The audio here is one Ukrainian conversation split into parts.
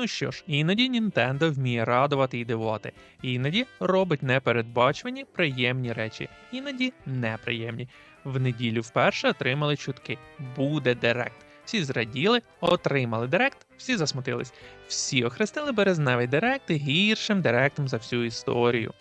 Ну що ж, іноді Nintendo вміє радувати і дивувати, іноді робить непередбачувані приємні речі, іноді неприємні. В неділю вперше отримали чутки. Буде директ. Всі зраділи, отримали директ, всі засмутились. Всі охрестили березневий директ гіршим директом за всю історію.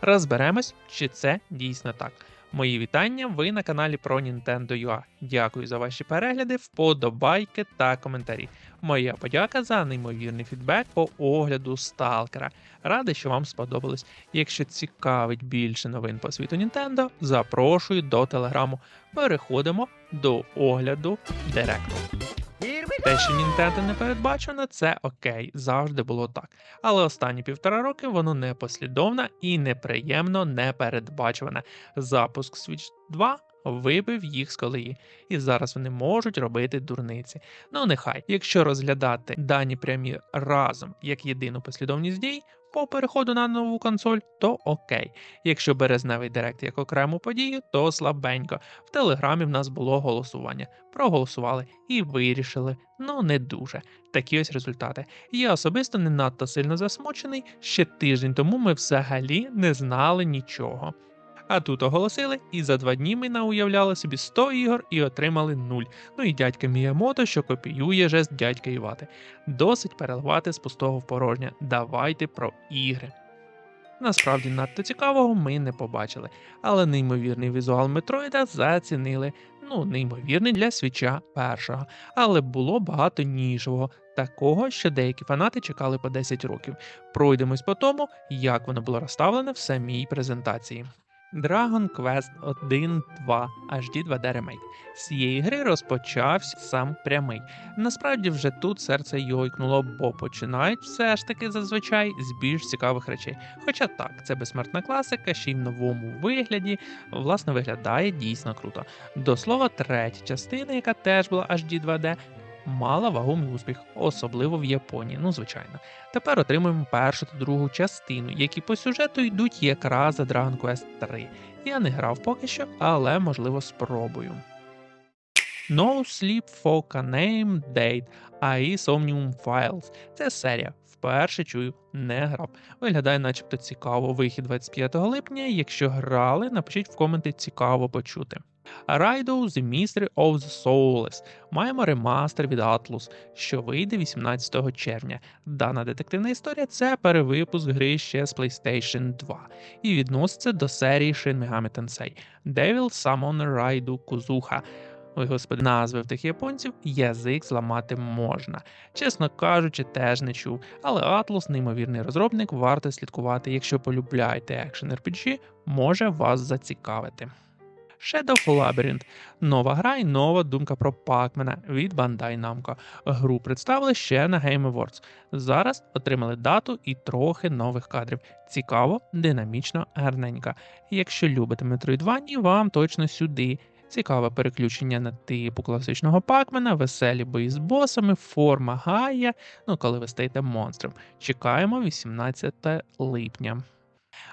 Розберемось, чи це дійсно так. Мої вітання, ви на каналі про Nintendo.ua. Дякую за ваші перегляди, вподобайки та коментарі. Моя подяка за неймовірний фідбек по огляду Сталкера. Радий, що вам сподобалось. Якщо цікавить більше новин по світу Nintendo, запрошую до телеграму. Переходимо до огляду Директу. Те, що Nintendo не передбачено, це окей, завжди було так. Але останні півтора роки воно непослідовне і неприємно непередбачуване. Запуск Switch 2 вибив їх з колеї, і зараз вони можуть робити дурниці. Ну нехай, якщо розглядати дані прямі разом як єдину послідовність дій. По переходу на нову консоль, то окей. Якщо березневий директ як окрему подію, то слабенько. В телеграмі в нас було голосування. Проголосували і вирішили, ну не дуже. Такі ось результати. Я особисто не надто сильно засмучений. Ще тиждень тому ми взагалі не знали нічого. А тут оголосили, і за два дні ми науявляли собі 100 ігор і отримали 0. Ну і дядька Міямото, що копіює жест дядька Івати. Досить переливати з пустого в порожнє. Давайте про ігри. Насправді надто цікавого ми не побачили, але неймовірний візуал Метроїда зацінили. Ну, неймовірний для свіча першого, але було багато нішевого, такого, що деякі фанати чекали по 10 років. Пройдемось по тому, як воно було розставлене в самій презентації. Dragon Quest 1 2 HD 2D Remake. З цієї гри розпочався сам прямий. Насправді вже тут серце йойкнуло, бо починають все ж таки зазвичай з більш цікавих речей. Хоча так, це безсмертна класика, ще й в новому вигляді, власне, виглядає дійсно круто. До слова, третя частина, яка теж була HD 2D, мала вагомий успіх, особливо в Японії, ну звичайно. Тепер отримуємо першу та другу частину, які по сюжету йдуть якраз за Dragon Quest 3. Я не грав поки що, але можливо спробую. No Sleep Foca Name Date AI Somnium Files. Це серія. Вперше чую, не грав. Виглядає начебто цікаво. Вихід 25 липня. Якщо грали, напишіть в коменти цікаво почути. Raido The Mystery of the Soulless. Маємо ремастер від Atlus, що вийде 18 червня. Дана детективна історія це перевипуск гри ще з PlayStation 2 і відноситься до серії Shin Megami Tensei Devil Summon Raidu Kuzuha. Ой, господи, назви в тих японців язик зламати можна. Чесно кажучи, теж не чув. Але Atlus, неймовірний розробник, варто слідкувати, якщо полюбляєте екшен RPG, може вас зацікавити. Shadow Labyrinth – нова гра і нова думка про Пакмена від Bandai Namco. Гру представили ще на Game Awards. Зараз отримали дату і трохи нових кадрів. Цікаво, динамічно, гарненько. Якщо любите Metroidvania, вам точно сюди. Цікаве переключення на типу класичного пакмена, веселі бої з босами, форма гая, ну коли ви стаєте монстром. Чекаємо 18 липня.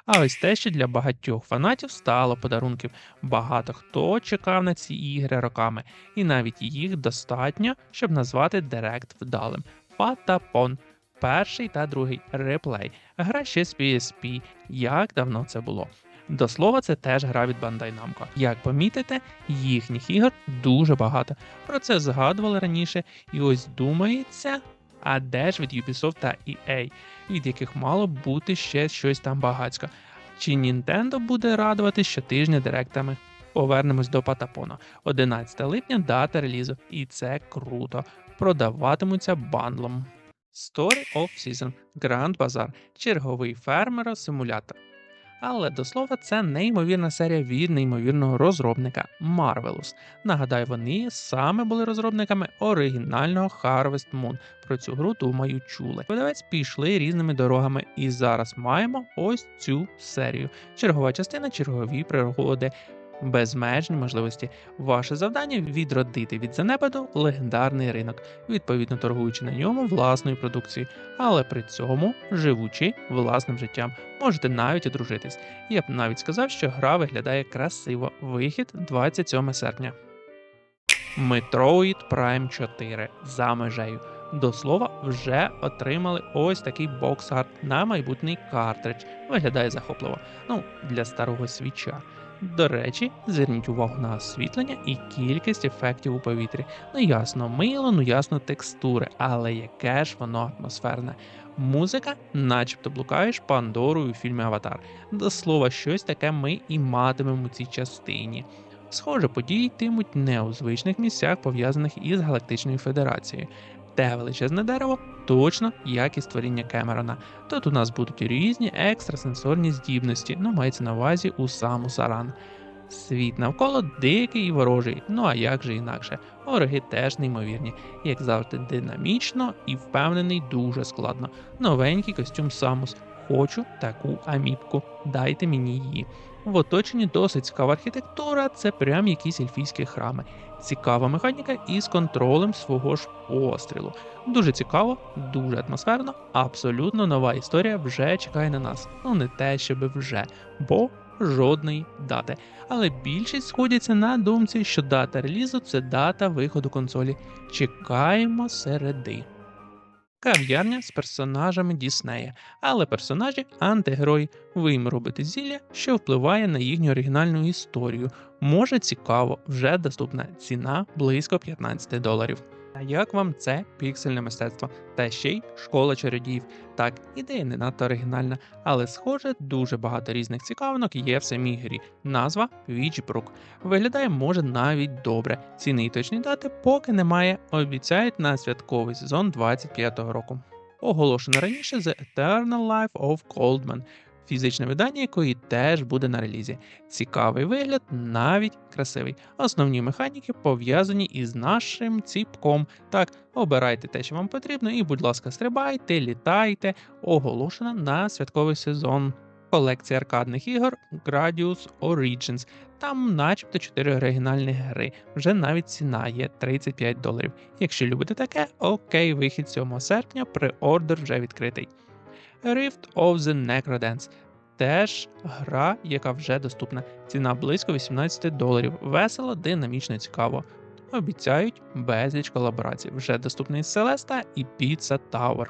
А ось те, що для багатьох фанатів стало подарунків. Багато хто чекав на ці ігри роками, і навіть їх достатньо, щоб назвати Директ вдалим. Патапон. Перший та другий реплей. Гра ще з PSP. Як давно це було? До слова, це теж гра від Bandai Namco. Як помітите, їхніх ігор дуже багато. Про це згадували раніше, і ось думається, а де ж від Ubisoft та EA, від яких мало бути ще щось там багацько. Чи Nintendo буде радувати щотижня директами? Повернемось до Патапона. 11 липня дата релізу, і це круто. Продаватимуться бандлом. Story of Season Grand Bazaar черговий фермера-симулятор. Але до слова, це неймовірна серія від неймовірного розробника Marvelous. Нагадаю, вони саме були розробниками оригінального Harvest Moon. Про цю гру, думаю, чули. Видавець пішли різними дорогами, і зараз маємо ось цю серію. Чергова частина, чергові пригоди. Безмежні можливості. Ваше завдання відродити від занепаду легендарний ринок, відповідно торгуючи на ньому власною продукцією, але при цьому живучи власним життям. Можете навіть одружитись. Я б навіть сказав, що гра виглядає красиво. Вихід 27 серпня. Metroid Prime 4 за межею. До слова, вже отримали ось такий бокс-арт на майбутній картридж. Виглядає захопливо. Ну, для старого свіча. До речі, зверніть увагу на освітлення і кількість ефектів у повітрі. Ну ясно, мило, ну ясно, текстури, але яке ж воно атмосферне. Музика, начебто блукаєш Пандорою у фільмі Аватар. До слова, щось таке ми і матимемо у цій частині. Схоже, події йтимуть не у звичних місцях, пов'язаних із Галактичною Федерацією. Те величезне дерево точно як і створіння Кемерона. Тут у нас будуть різні екстрасенсорні здібності, ну мається на увазі у саму Саран. Світ навколо дикий і ворожий, ну а як же інакше? Вороги теж неймовірні, як завжди, динамічно і впевнений дуже складно. Новенький костюм Самус. Хочу таку аміпку, дайте мені її. В оточенні досить цікава архітектура, це прям якісь ельфійські храми. Цікава механіка із контролем свого ж пострілу. Дуже цікаво, дуже атмосферно, абсолютно нова історія вже чекає на нас. Ну не те, щоб вже, бо жодної дати. Але більшість сходяться на думці, що дата релізу це дата виходу консолі. Чекаємо середи. Кав'ярня з персонажами Діснея, але персонажі антигерої. Ви їм робите зілля, що впливає на їхню оригінальну історію. Може цікаво, вже доступна ціна близько 15 доларів. А як вам це піксельне мистецтво? Та ще й школа чародіїв. Так, ідея не надто оригінальна, але схоже, дуже багато різних цікавинок є в самій грі. Назва Вічбрук. Виглядає може навіть добре. Ціни і точні дати поки немає. Обіцяють на святковий сезон 25-го року. Оголошено раніше The Eternal Life of Coldman, фізичне видання якої теж буде на релізі. Цікавий вигляд, навіть красивий. Основні механіки пов'язані із нашим ціпком. Так, обирайте те, що вам потрібно, і, будь ласка, стрибайте, літайте. Оголошена на святковий сезон. Колекція аркадних ігор Gradius Origins. Там, начебто, 4 оригінальні гри. Вже навіть ціна є 35 доларів. Якщо любите таке, окей, вихід 7 серпня, преордер вже відкритий. Rift of the Necrodance. Теж гра, яка вже доступна. Ціна близько 18 доларів. Весело, динамічно цікаво. Обіцяють безліч колаборацій. Вже доступний Селеста і Pizza Tower.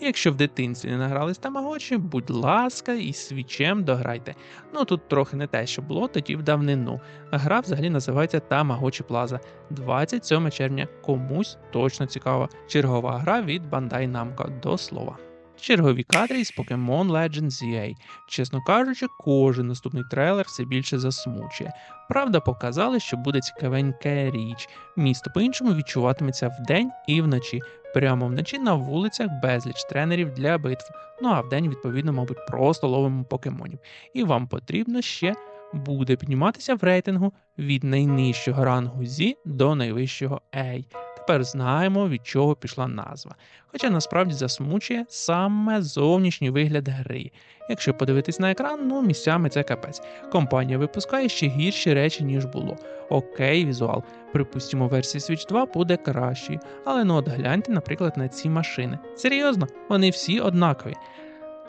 Якщо в дитинстві не награлись тамагочі, будь ласка, і свічем дограйте. Ну тут трохи не те, що було тоді в давнину. Гра взагалі називається Тамагочі Плаза. 27 червня. Комусь точно цікава. Чергова гра від Bandai Namco, до слова. Чергові кадри із Pokemon Legends ZA. Чесно кажучи, кожен наступний трейлер все більше засмучує. Правда, показали, що буде цікавенька річ. Місто по-іншому відчуватиметься вдень і вночі. Прямо вночі на вулицях безліч тренерів для битв. Ну а вдень, відповідно, мабуть, просто ловимо покемонів. І вам потрібно ще буде підніматися в рейтингу від найнижчого рангу Z до найвищого A. Тепер знаємо, від чого пішла назва. Хоча насправді засмучує саме зовнішній вигляд гри. Якщо подивитись на екран, ну місцями це капець. Компанія випускає ще гірші речі, ніж було. Окей, візуал. Припустимо, версія Switch 2 буде кращою. Але ну от гляньте, наприклад, на ці машини. Серйозно, вони всі однакові.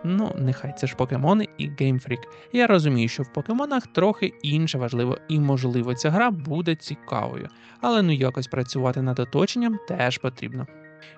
Ну, нехай це ж покемони і Freak. Я розумію, що в покемонах трохи інше важливо, і можливо ця гра буде цікавою, але ну якось працювати над оточенням теж потрібно.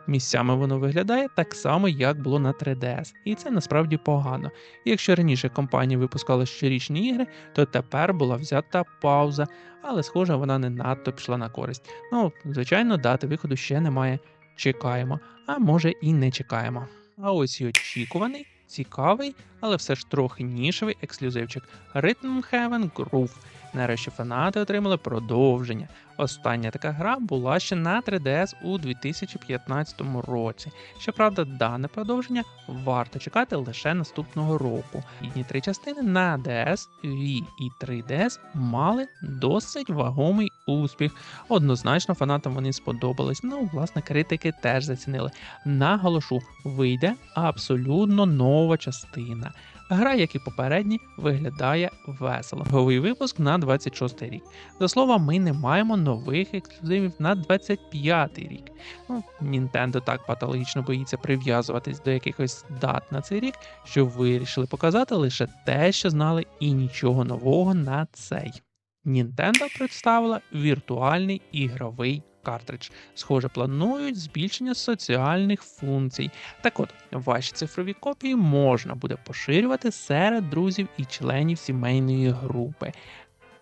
Місцями воно виглядає так само, як було на 3DS, і це насправді погано. Якщо раніше компанія випускала щорічні ігри, то тепер була взята пауза, але схоже, вона не надто пішла на користь. Ну, звичайно, дати виходу ще немає. Чекаємо, а може і не чекаємо. А ось і очікуваний цікавий, але все ж трохи нішевий ексклюзивчик Rhythm Heaven Groove. Нарешті фанати отримали продовження. Остання така гра була ще на 3DS у 2015 році. Щоправда, дане продовження варто чекати лише наступного року. Їхні три частини на DS, Wii і 3DS мали досить вагомий успіх. Однозначно, фанатам вони сподобались. Ну, власне, критики теж зацінили. Наголошу, вийде абсолютно нова частина. Гра, як і попередні, виглядає весело. Новий випуск на 26 рік. До слова, ми не маємо нових ексклюзивів на 25 рік. Ну, Nintendo так патологічно боїться прив'язуватись до якихось дат на цей рік, що вирішили показати лише те, що знали, і нічого нового на цей. Nintendo представила віртуальний ігровий картридж. Схоже, планують збільшення соціальних функцій. Так от, ваші цифрові копії можна буде поширювати серед друзів і членів сімейної групи,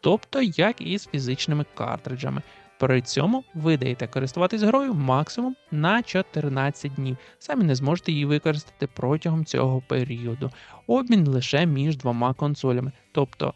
тобто як і з фізичними картриджами. При цьому ви даєте користуватись грою максимум на 14 днів. Самі не зможете її використати протягом цього періоду. Обмін лише між двома консолями, тобто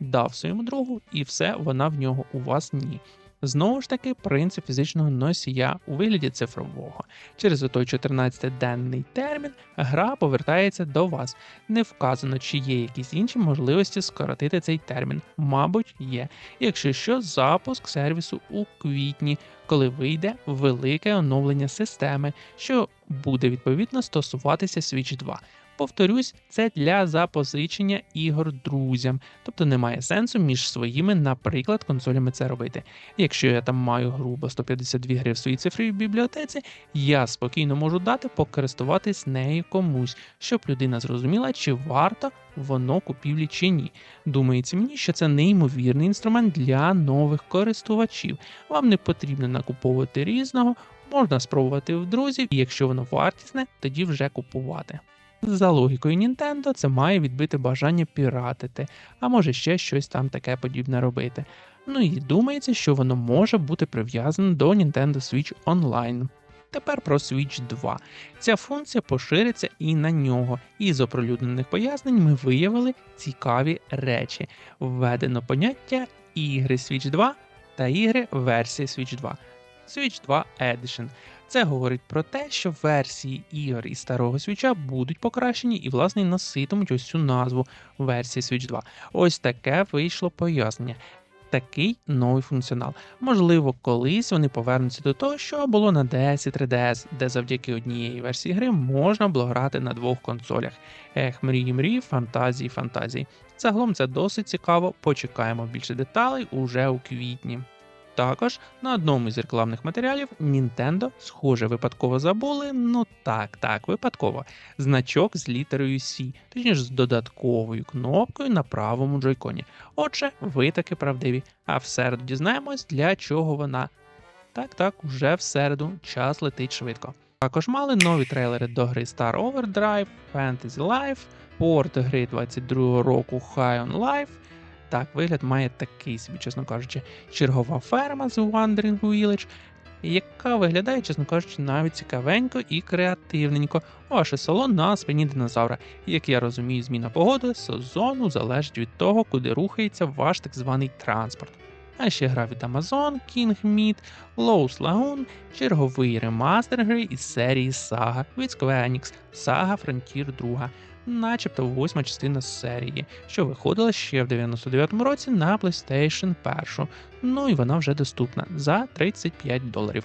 дав своєму другу, і все, вона в нього у вас ні. Знову ж таки, принцип фізичного носія у вигляді цифрового. Через той 14-денний термін гра повертається до вас. Не вказано, чи є якісь інші можливості скоротити цей термін. Мабуть, є. Якщо що, запуск сервісу у квітні, коли вийде велике оновлення системи, що буде відповідно стосуватися Switch 2. Повторюсь, це для запозичення ігор друзям, тобто немає сенсу між своїми, наприклад, консолями це робити. Якщо я там маю грубо 152 гри в своїй цифровій бібліотеці, я спокійно можу дати покористуватись нею комусь, щоб людина зрозуміла, чи варто воно купівлі чи ні. Думається мені, що це неймовірний інструмент для нових користувачів. Вам не потрібно накуповувати різного, можна спробувати в друзів, і якщо воно вартісне, тоді вже купувати. За логікою Nintendo, це має відбити бажання піратити, а може ще щось там таке подібне робити. Ну і думається, що воно може бути прив'язане до Nintendo Switch Online. Тепер про Switch 2. Ця функція пошириться і на нього. Із оприлюднених пояснень ми виявили цікаві речі. Введено поняття ігри Switch 2 та ігри версії Switch 2. Switch 2 Edition. Це говорить про те, що версії ігор із старого свіча будуть покращені і, власне, носитимуть ось цю назву версії Switch 2. Ось таке вийшло пояснення. Такий новий функціонал. Можливо, колись вони повернуться до того, що було на DS і 3DS, де завдяки однієї версії гри можна було грати на двох консолях. Ех, мрії, мрії, фантазії, фантазії. Загалом це досить цікаво. Почекаємо більше деталей уже у квітні. Також на одному з рекламних матеріалів Nintendo, схоже, випадково забули, ну так, так, випадково, значок з літерою C, точніше з додатковою кнопкою на правому джойконі. Отже, ви таки правдиві. А в середу дізнаємось, для чого вона. Так, так, уже в середу час летить швидко. Також мали нові трейлери до гри Star Overdrive, Fantasy Life, порт гри 22 року High on Life. Так, вигляд має такий собі, чесно кажучи, чергова ферма з Wandering Village, яка виглядає, чесно кажучи, навіть цікавенько і креативненько. Ваше село на спині динозавра. Як я розумію, зміна погоди сезону залежить від того, куди рухається ваш так званий транспорт. А ще гра від Amazon, King Meat, Lowe's Lagoon, черговий ремастер гри із серії Saga від Square Enix, Saga Frontier 2 начебто восьма частина серії, що виходила ще в 99-му році на PlayStation 1. Ну і вона вже доступна за 35 доларів.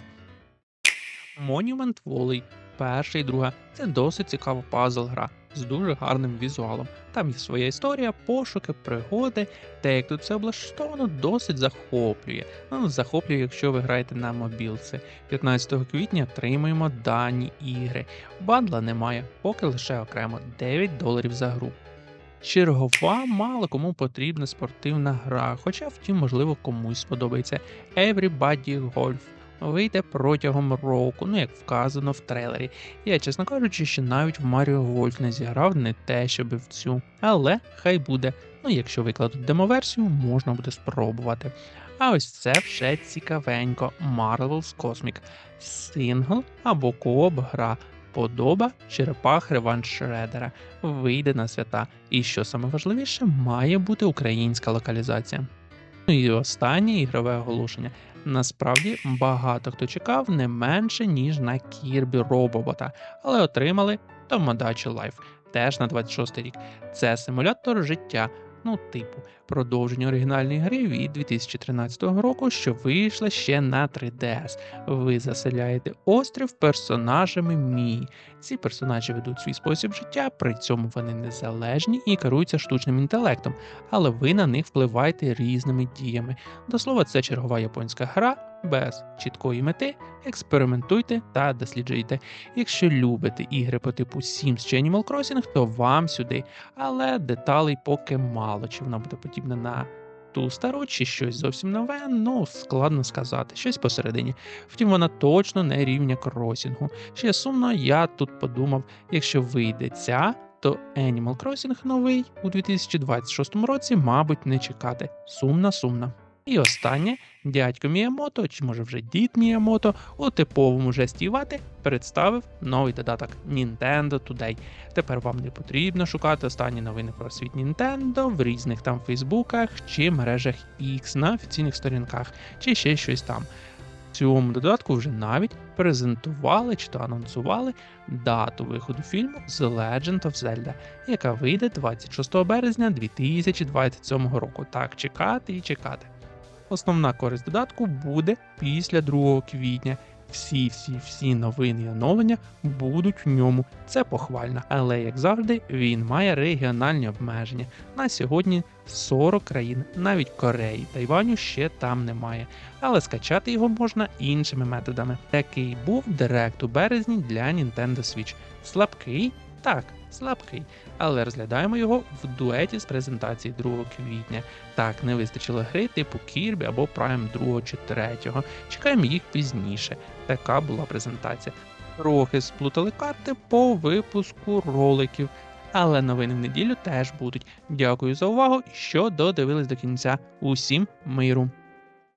Monument Valley перша і друга це досить цікава пазл гра з дуже гарним візуалом. Там є своя історія, пошуки, пригоди, те, як тут все облаштовано, досить захоплює. Ну, захоплює, якщо ви граєте на мобілці. 15 квітня отримуємо дані ігри. Бандла немає, поки лише окремо 9 доларів за гру. Чергова мало кому потрібна спортивна гра, хоча втім, можливо, комусь сподобається Everybody Golf вийде протягом року, ну як вказано в трейлері. Я, чесно кажучи, ще навіть в Маріо Гольф не зіграв не те, щоб в цю. Але хай буде. Ну, якщо викладуть демоверсію, можна буде спробувати. А ось це вже цікавенько. Marvel's Cosmic. Сингл або кооп гра. Подоба черепах реванш Шредера вийде на свята. І що саме важливіше, має бути українська локалізація. Ну і останнє ігрове оголошення. Насправді багато хто чекав не менше, ніж на Кірбі Робобота, але отримали Томодачі Life теж на 26 рік. Це симулятор життя, ну, типу, продовження оригінальної гри від 2013 року, що вийшла ще на 3DS. Ви заселяєте острів персонажами Мі. Ці персонажі ведуть свій спосіб життя, при цьому вони незалежні і керуються штучним інтелектом, але ви на них впливаєте різними діями. До слова, це чергова японська гра без чіткої мети, експериментуйте та досліджуйте. Якщо любите ігри по типу Sims чи Animal Crossing, то вам сюди, але деталей поки мало, чи вона буде подібна на ту стару чи щось зовсім нове, ну складно сказати, щось посередині. Втім, вона точно не рівня кросінгу. Ще сумно, я тут подумав, якщо вийде ця, то Animal Crossing новий у 2026 році, мабуть, не чекати. Сумна, сумна. І останнє, дядько Міямото, чи може вже дід Міямото, у типовому жесті Івати представив новий додаток Nintendo Today. Тепер вам не потрібно шукати останні новини про світ Nintendo в різних там фейсбуках чи мережах X на офіційних сторінках, чи ще щось там. В цьому додатку вже навіть презентували чи то анонсували дату виходу фільму The Legend of Zelda, яка вийде 26 березня 2027 року. Так, чекати і чекати. Основна користь додатку буде після 2 квітня. Всі, всі, всі новини і оновлення будуть в ньому. Це похвально. Але як завжди, він має регіональні обмеження. На сьогодні 40 країн, навіть Кореї, Тайваню ще там немає. Але скачати його можна іншими методами. Такий був директ у березні для Nintendo Switch. Слабкий? Так, слабкий. Але розглядаємо його в дуеті з презентації 2 квітня. Так, не вистачило гри типу Kirby або Prime 2 чи 3. Чекаємо їх пізніше. Така була презентація. Трохи сплутали карти по випуску роликів. Але новини в неділю теж будуть. Дякую за увагу що додивились до кінця. Усім миру!